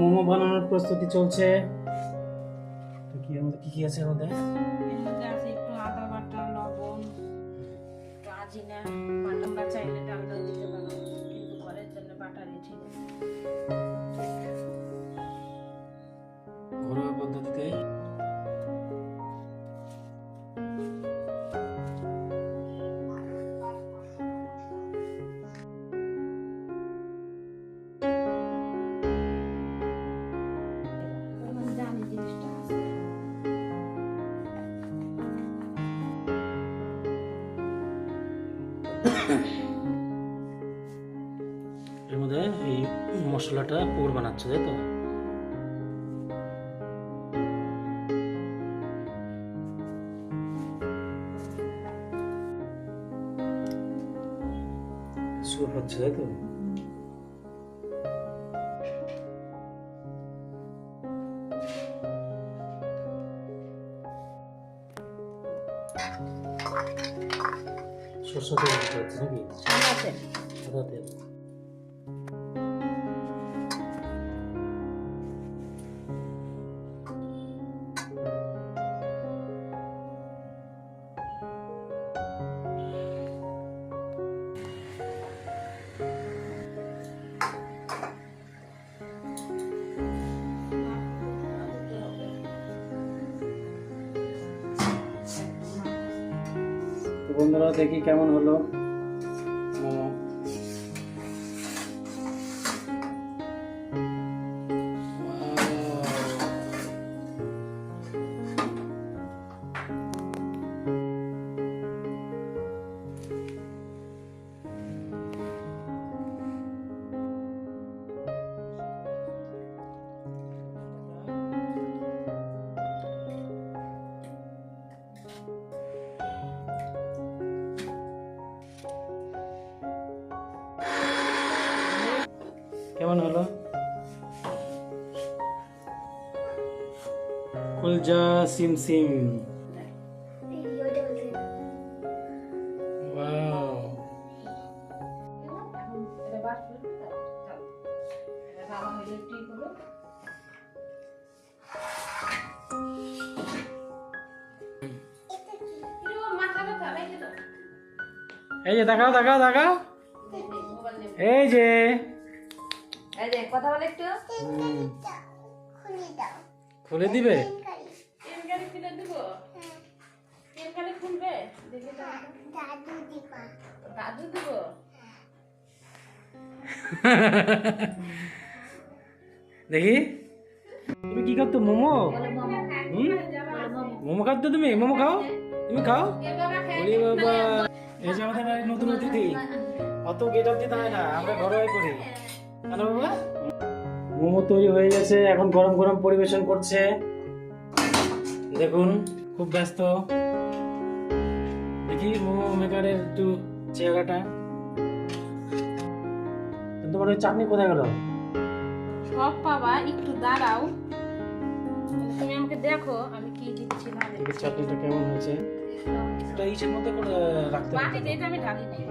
মোমো বানানোর প্রস্তুতি চলছে। তো কি এর মধ্যে কি কি আছে এর মধ্যে আছে একটু আদা বাটা, লবণ আজিনা বাটা এর মধ্যে এই মশলাটা পুর বানাচ্ছে তাই তো? সুপ হচ্ছে তাই তো? সরষে তেল দিতে হচ্ছে নাকি সাদা তেল সাদা তেল বন্ধুরা দেখি কেমন হলো। ব্যথা, রেখে দাও। এই যে দেখাও দেখাও দেখাও। এই যে। এই যে, কথা বলে একটু। খুলে দিবে? খুলবে? দেখে তো দাদু দিব। দেখি। তুমি কি খাচ্ছ মোমো? হুম? মোমো খাচ্ছ তুমি? মোমো খাও? তুমি খাও? ওরে বাবা। এই যে আমাদের বাড়ির নতুন অতিথি। অত গেট দিতে হয় না আমরা ঘরোয়াই করি। কেন বাবা? মোমো তৈরি হয়ে গেছে এখন গরম গরম পরিবেশন করছে। দেখুন খুব ব্যস্ত। দেখি মোমো মেকারের একটু চেহারাটা। তোমার ওই চাটনি কোথায় গেল? সব পাবা একটু দাঁড়াও। তুমি আমাকে দেখো আমি কি দিচ্ছি না চাটনিটা কেমন হয়েছে। এটা ইসের মধ্যে করে রাখতে বাটিতে এটা আমি ঢালি নেই।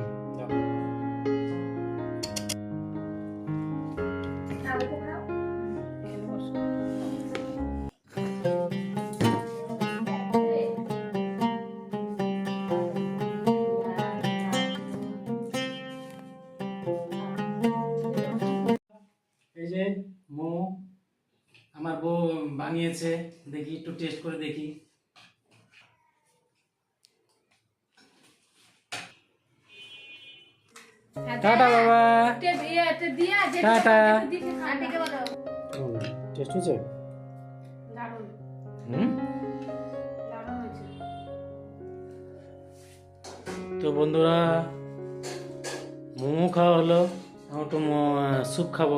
আমার বউ বানিয়েছে দেখি একটু টেস্ট করে দেখি। টাটা বাবা। টাটা। টেস্ট হয়েছে? দারুণ। হুম? দারুণ হয়েছে। তো বন্ধুরা মোমো খাওয়া হলো। আমি একটু স্যুপ খাব।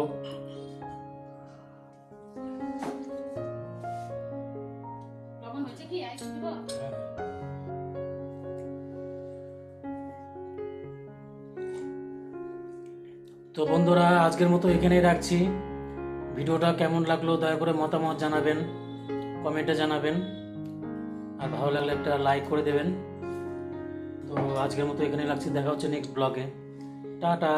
তো বন্ধুরা, আজকের মতো এখানেই রাখছি। ভিডিওটা কেমন লাগল দয়া করে মতামত জানাবেন, কমেন্টে জানাবেন, আর ভালো লাগলে একটা লাইক করে দেবেন। তো আজকের মতো এখানেই রাখছি, দেখা হচ্ছে নেক্সট ব্লগে। টাটা।